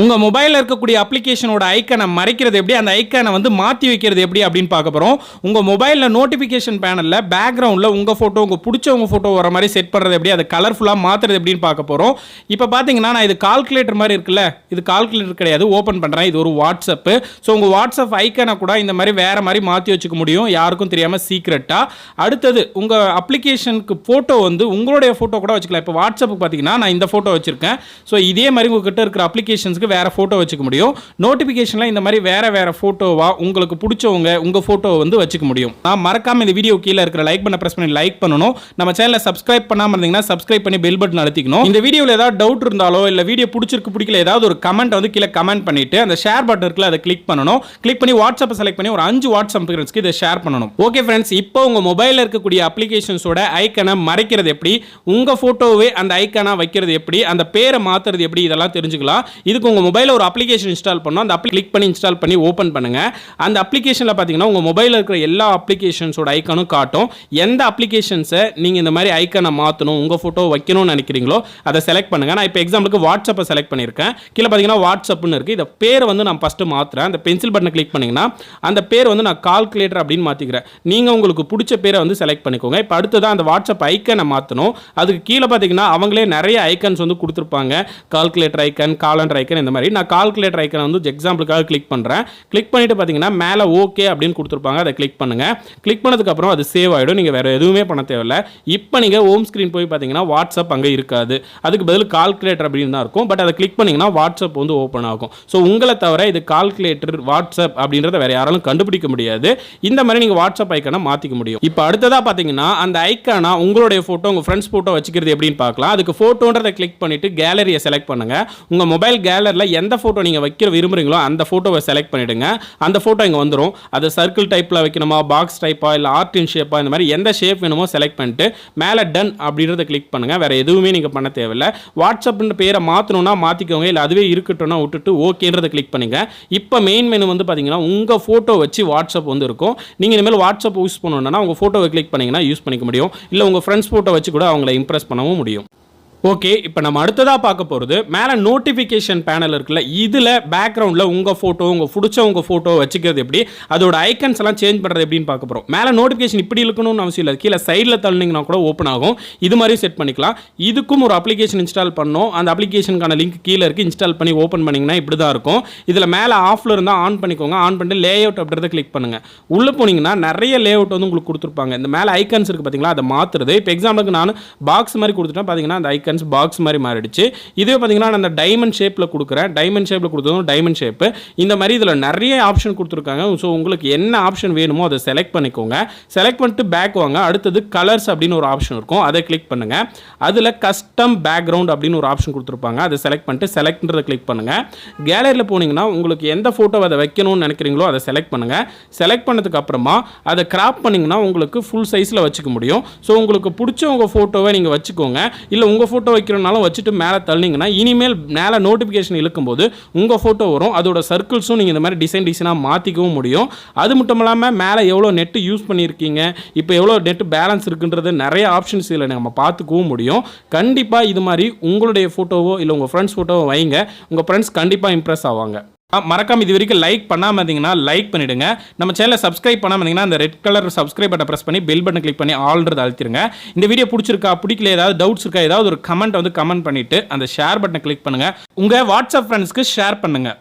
உங்கள் மொபைலில் இருக்கக்கூடிய அப்ளிகேஷனோட ஐக்கனை மறைக்கிறது எப்படி? அந்த ஐக்கனை வந்து மாற்றி வைக்கிறது எப்படி அப்படின்னு பார்க்க போகிறோம் உங்கள் மொபைலில் நோட்டிஃபிகேஷன் பேனலில் பேக்ரவுண்டில் உங்கள் ஃபோட்டோ உங்கள் பிடிச்சவங்க ஃபோட்டோ வர மாதிரி செட் பண்ணுறது எப்படி? அதை கலர்ஃபுல்லாக மாற்றுறது எப்படின்னு பார்க்க போகிறோம் இப்போ பார்த்தீங்கன்னா நான் இது கால்குலேட்டர் மாதிரி இருக்குல்ல? இது கால்குலேட்டர் கிடையாது. ஓப்பன் பண்ணுறேன் இது ஒரு வாட்ஸ்அப்பு. ஸோ உங்கள் வாட்ஸ்அப் ஐக்கனை கூட இந்த மாதிரி வேறு மாதிரி மாற்றி வச்சுக்க முடியும். யாருக்கும் தெரியாமல் சீக்ரெட்டாக அடுத்தது உங்கள் அப்ளிகேஷனுக்கு ஃபோட்டோ வந்து உங்களுடைய ஃபோட்டோ கூட வச்சுக்கலாம். இப்போ வாட்ஸ்அப்புக்கு பார்த்தீங்கன்னா நான் இந்த ஃபோட்டோ வச்சுருக்கேன். ஸோ இதே மாதிரி உங்ககிட்ட இருக்கிற அப்ளிகேஷன்ஸ்க்கு வேறு ஃபோட்டோ வச்சுக்க முடியும். நோட்டிஃபிகேஷனில் இந்த மாதிரி வேறு வேறு ஃபோட்டோவாக உங்களுக்கு பிடிச்சவங்க உங்கள் ஃபோட்டோவை வந்து வச்சுக்க முடியும். நான் மறக்காம இந்த வீடியோ கீழே இருக்கிற லைக் பண்ண ப்ரெஸ் பண்ணி லைக் பண்ணணும். நம்ம சேனலை சப்ஸ்கிரைப் பண்ணாமல் இருந்தீங்கன்னா சப்ஸ்கிரைப் பண்ணி பெல் பட்டன் அழுத்திக்கணும். இந்த வீடியோவில் ஏதாவது டவுட் இருந்தாலோ இல்லை வீடியோ பிடிச்சிருக்கு பிடிக்கல ஏதாவது ஒரு கமெண்ட் வந்து கீழே கமெண்ட் பண்ணிட்டு அந்த ஷேர் பட்டன் இருக்குல்ல அதை கிளிக் பண்ணணும். கிளிக் பண்ணி வாட்ஸ்அப்பை செலக்ட் பண்ணி ஒரு அஞ்சு வாட்ஸ்அப் ஃப்ரெண்ட்ஸ்க்கு இதை ஷேர் பண்ணணும். ஓகே ஃப்ரெண்ட்ஸ் இப்போ உங்கள் மொபைலில் இருக்கக்கூடிய அப்ளிகேஷன்ஸோட ஐக்கனை மறைக்கிறது எப்படி? உங்கள் ஃபோட்டோவே அந்த ஐக்கனாக வைக்கிறது எப்படி? அந்த பேரை மாற்றுறது எப்படி? இதெல்லாம் தெரிஞ்சுக்கலாம். இதுக்கு உங்கள் மொபைலில் ஒரு அப்ளிகேஷன் இன்ஸ்டால் பண்ணோம் அந்த அப்ளி கிளிக் பண்ணி இன்ஸ்டால் பண்ணி ஓப்பன் பண்ணுங்கள் அந்த அப்ளிகேஷனில் பார்த்தீங்கன்னா உங்கள் மொபைலில் இருக்கிற எல்லா அப்ளிகேஷன்ஸோட ஐக்கனும் காட்டும். எந்த அப்ளிகேஷன்ஸை நீங்கள் இந்த மாதிரி ஐக்கனை மாற்றணும் உங்கள் ஃபோட்டோ வைக்கணும்னு நினைக்கிறீங்களோ அதை செலக்ட் பண்ணுங்கள் நான் இப்போ எக்ஸாம்பிளுக்கு வாட்ஸ்அப்பை செலக்ட் பண்ணியிருக்கேன். கீழே பார்த்தீங்கன்னா வாட்ஸ்அப்னு இருக்குது இந்த பேரை வந்து நான் ஃபஸ்ட்டு மாற்றுறேன் அந்த பென்சில் பட்டனை கிளிக் பண்ணிங்கன்னா அந்த பேர் வந்து நான் கால்குலேட்டர் அப்படின்னு மாற்றிக்கிறேன் நீங்கள் உங்களுக்கு பிடிச்ச பேரை வந்து செலக்ட் பண்ணிக்கோங்க. இப்போ அடுத்ததான் அந்த வாட்ஸ்அப் ஐக்கனை மாற்றணும் அதுக்கு கீழே பார்த்தீங்கன்னா அவங்களே நிறைய ஐக்கன்ஸ் வந்து கொடுத்துருப்பாங்க. கால்குலேட்டர் ஐக்கன் காலண்டர் ஐக்கன் இந்த மாதிரி. நான் கால்குலேட்டர் ஐக்கனை வந்து எக்ஸாம்பிளுக்காக கிளிக் பண்ணுறேன் கிளிக் பண்ணிட்டு பார்த்தீங்கன்னா மேலே ஓகே அப்படின்னு கொடுத்துருப்பாங்க. அதை கிளிக் பண்ணுங்கள் கிளிக் பண்ணதுக்கப்புறம் அது சேவ் ஆகிடும் நீங்கள் வேறு எதுவுமே பண்ண தேவையில்ல. இப்போ நீங்கள் ஹோம் ஸ்க்ரீன் போய் பார்த்தீங்கன்னா வாட்ஸ்அப் அங்கே இருக்காது. அதுக்கு பதில் கால்குலேட்டர் அப்படின்னு தான் இருக்கும். பட் அதை கிளிக் பண்ணிங்கன்னா வாட்ஸ்அப் வந்து ஓப்பன் ஆகும். ஸோ உங்களை தவிர இது கால்குலேட்டர் வாட்ஸ்அப் அப்படின்றத வேறு யாராலும் கண்டுபிடிக்க முடியாது. இந்த மாதிரி நீங்கள் வாட்ஸ்அப் ஐக்கனை மாற்றிக்க முடியும். இப்போ அடுத்ததாக பார்த்தீங்கன்னா அந்த ஐக்கானா உங்களுடைய ஃபோட்டோ உங்கள் ஃப்ரெண்ட்ஸ் ஃபோட்டோ வச்சுக்கிறது எப்படின்னு பார்க்கலாம் அதுக்கு ஃபோட்டோன்றதை கிளிக் பண்ணிவிட்டு கேலரியை செலக்ட் பண்ணுங்கள் உங்கள் மொபைல் கேலரி கேலரியில் எந்த ஃபோட்டோ நீங்கள் வைக்கிற விரும்புகிறீங்களோ அந்த ஃபோட்டோவை செலக்ட் பண்ணிவிடுங்க அந்த ஃபோட்டோ இங்கே வந்துடும் அது சர்க்கிள் டைப்பில் வைக்கணுமா பாக்ஸ் டைப்பா இல்லை ஆர்டின் ஷேப்பாக இந்த மாதிரி எந்த ஷேப் வேணுமோ செலக்ட் பண்ணிட்டு மேலே டன் அப்படின்றத கிளிக் பண்ணுங்கள் வேறு எதுவுமே நீங்கள் பண்ண தேவையில்ல. வாட்ஸ்அப்புன்ற பேரை மாற்றணும்னா மாற்றிக்கோங்க இல்லை அதுவே இருக்கட்டும்னா விட்டுட்டு ஓகேன்றதை கிளிக் பண்ணுங்கள் இப்போ மெயின் மெனு வந்து பார்த்தீங்கன்னா உங்கள் ஃபோட்டோ வச்சு வாட்ஸ்அப் வந்து இருக்கும். நீங்கள் இனிமேல் வாட்ஸ்அப் யூஸ் பண்ணணும்னா உங்கள் ஃபோட்டோவை கிளிக் பண்ணிங்கன்னா யூஸ் பண்ணிக்க முடியும். இல்லை உங்கள் ஃப்ரெண்ட்ஸ் ஃபோட்டோ வச்சு கூட அவங்கள இம்ப்ரெஸ் பண்ணவும் முடியும். ஓகே இப்போ நம்ம அடுத்ததாக பார்க்க போகிறது மேலே நோட்டிஃபிகேஷன் பேனல் இருக்குல்ல இதில் பேக்ரவுண்டில் உங்கள் ஃபோட்டோ உங்கள் பிடிச்ச உங்கள் ஃபோட்டோ வச்சுக்கிறது எப்படி அதோட ஐக்கன்ஸ் எல்லாம் சேஞ்ச் பண்ணுறது எப்படின்னு பார்க்க போகிறோம் மேலே நோட்டிஃபிகேஷன் இப்படி இருக்கணும்னு அவசியம் இல்லை. கீழே சைடில் தள்ளினீங்கன்னா கூட ஓப்பன் ஆகும். இது மாதிரி செட் பண்ணிக்கலாம். இதுக்கும் ஒரு அப்ளிகேஷன் இன்ஸ்டால் பண்ணோம். அந்த அப்ளிகேஷனுக்கான லிங்க் கீழே இருக்குது இன்ஸ்டால் பண்ணி ஓப்பன் பண்ணிங்கன்னா இப்படி தான் இருக்கும். இதில் மேலே ஆஃபில் இருந்தால் ஆன் பண்ணிக்கோங்க. ஆன் பண்ணிட்டு லே அவுட் அப்படின்றத கிளிக் பண்ணுங்கள் உள்ளே போனீங்கன்னா நிறைய லே அவுட் வந்து உங்களுக்கு கொடுத்துருப்பாங்க. இந்த மேலே ஐக்கன்ஸ் இருக்குது பார்த்தீங்களா அதை மாற்றுறது இப்போ எக்ஸாம்பிளுக்கு நான் பாக்ஸ் மாதிரி கொடுத்துட்டேன். பார்த்தீங்கன்னா அந்த ஐக்கன்ஸ் பாக்ஸ் மாதிரி மாறிடுச்சு. இதே பார்த்தீங்கன்னா நான் அந்த டைமண்ட் ஷேப்பில் கொடுக்குறேன். டைமண்ட் ஷேப்பில் கொடுத்ததும் டைமண்ட் ஷேப்பு இந்த மாதிரி இதில் நிறைய ஆப்ஷன் கொடுத்துருக்காங்க. ஸோ உங்களுக்கு என்ன ஆப்ஷன் வேணுமோ அதை செலக்ட் பண்ணிக்கோங்க. செலக்ட் பண்ணிட்டு பேக் வாங்க. அடுத்தது கலர்ஸ் அப்படின்னு ஒரு ஆப்ஷன் இருக்கும். அதை கிளிக் பண்ணுங்கள் அதில் கஸ்டம் பேக்ரவுண்ட் அப்படின்னு ஒரு ஆப்ஷன் கொடுத்துருப்பாங்க. அதை செலக்ட் பண்ணிட்டு செலக்ட்ன்றதை கிளிக் பண்ணுங்கள் கேலரியில் போனீங்கன்னா உங்களுக்கு எந்த ஃபோட்டோ அதை வைக்கணும்னு நினைக்கிறீங்களோ அதை செலக்ட் பண்ணுங்கள் செலக்ட் பண்ணதுக்கு அப்புறமா அதை கிராப் பண்ணிங்கன்னா உங்களுக்கு ஃபுல் சைஸில் வச்சுக்க முடியும். ஸோ உங்களுக்கு பிடிச்ச உங்கள் ஃபோட்டோவை நீங்கள் வச்சுக்கோங்க. இல்லை உங்கள் ஃபோட்டோ வைக்கிறனாலும் வச்சுட்டு மேலே தள்ளிங்கன்னா இனிமேல் மேலே நோட்டிஃபிகேஷன் இழுக்கும்போது உங்கள் ஃபோட்டோ வரும். அதோட சர்க்கிள்ஸும் நீங்கள் இந்த மாதிரி டிசைன் டிசைனாக மாற்றிக்கவும் முடியும். அது மட்டும் இல்லாமல் மேலே எவ்வளோ நெட்டு யூஸ் பண்ணியிருக்கீங்க இப்போ எவ்வளோ நெட்டு பேலன்ஸ் இருக்குன்றது நிறைய ஆப்ஷன்ஸ் இதில் நம்ம பார்த்துக்கவும் முடியும். கண்டிப்பாக இது மாதிரி உங்களுடைய ஃபோட்டோவோ இல்லை உங்கள் ஃப்ரெண்ட்ஸ் ஃபோட்டோவோ வைங்க. உங்கள் ஃப்ரெண்ட்ஸ் கண்டிப்பாக இம்ப்ரெஸ் ஆவாங்க. மறக்காமல் மறக்காம இது வரைக்கும் லைக் பண்ணாமல் இருந்தீங்கன்னா லைக் பண்ணிடுங்க. நம்ம சேனலை சப்ஸ்கிரைப் பண்ணாமல் இருந்தீங்கன்னா அந்த ரெட் கலர் சப்ஸ்கிரைப் பட்டை பிரஸ் பண்ணி பெல் பட்டன் கிளிக் பண்ணி ஆல்ரெடி அழுத்திருங்க. இந்த வீடியோ பிடிச்சிருக்கா பிடிக்கல ஏதாவது டவுட்ஸ் இருக்கா ஏதாவது ஒரு கமெண்ட் வந்து கமெண்ட் பண்ணிட்டு அந்த ஷேர் பட்டனை கிளிக் பண்ணுங்கள் உங்கள் வாட்ஸ்அப் ஃப்ரெண்ட்ஸ்க்கு ஷேர் பண்ணுங்கள்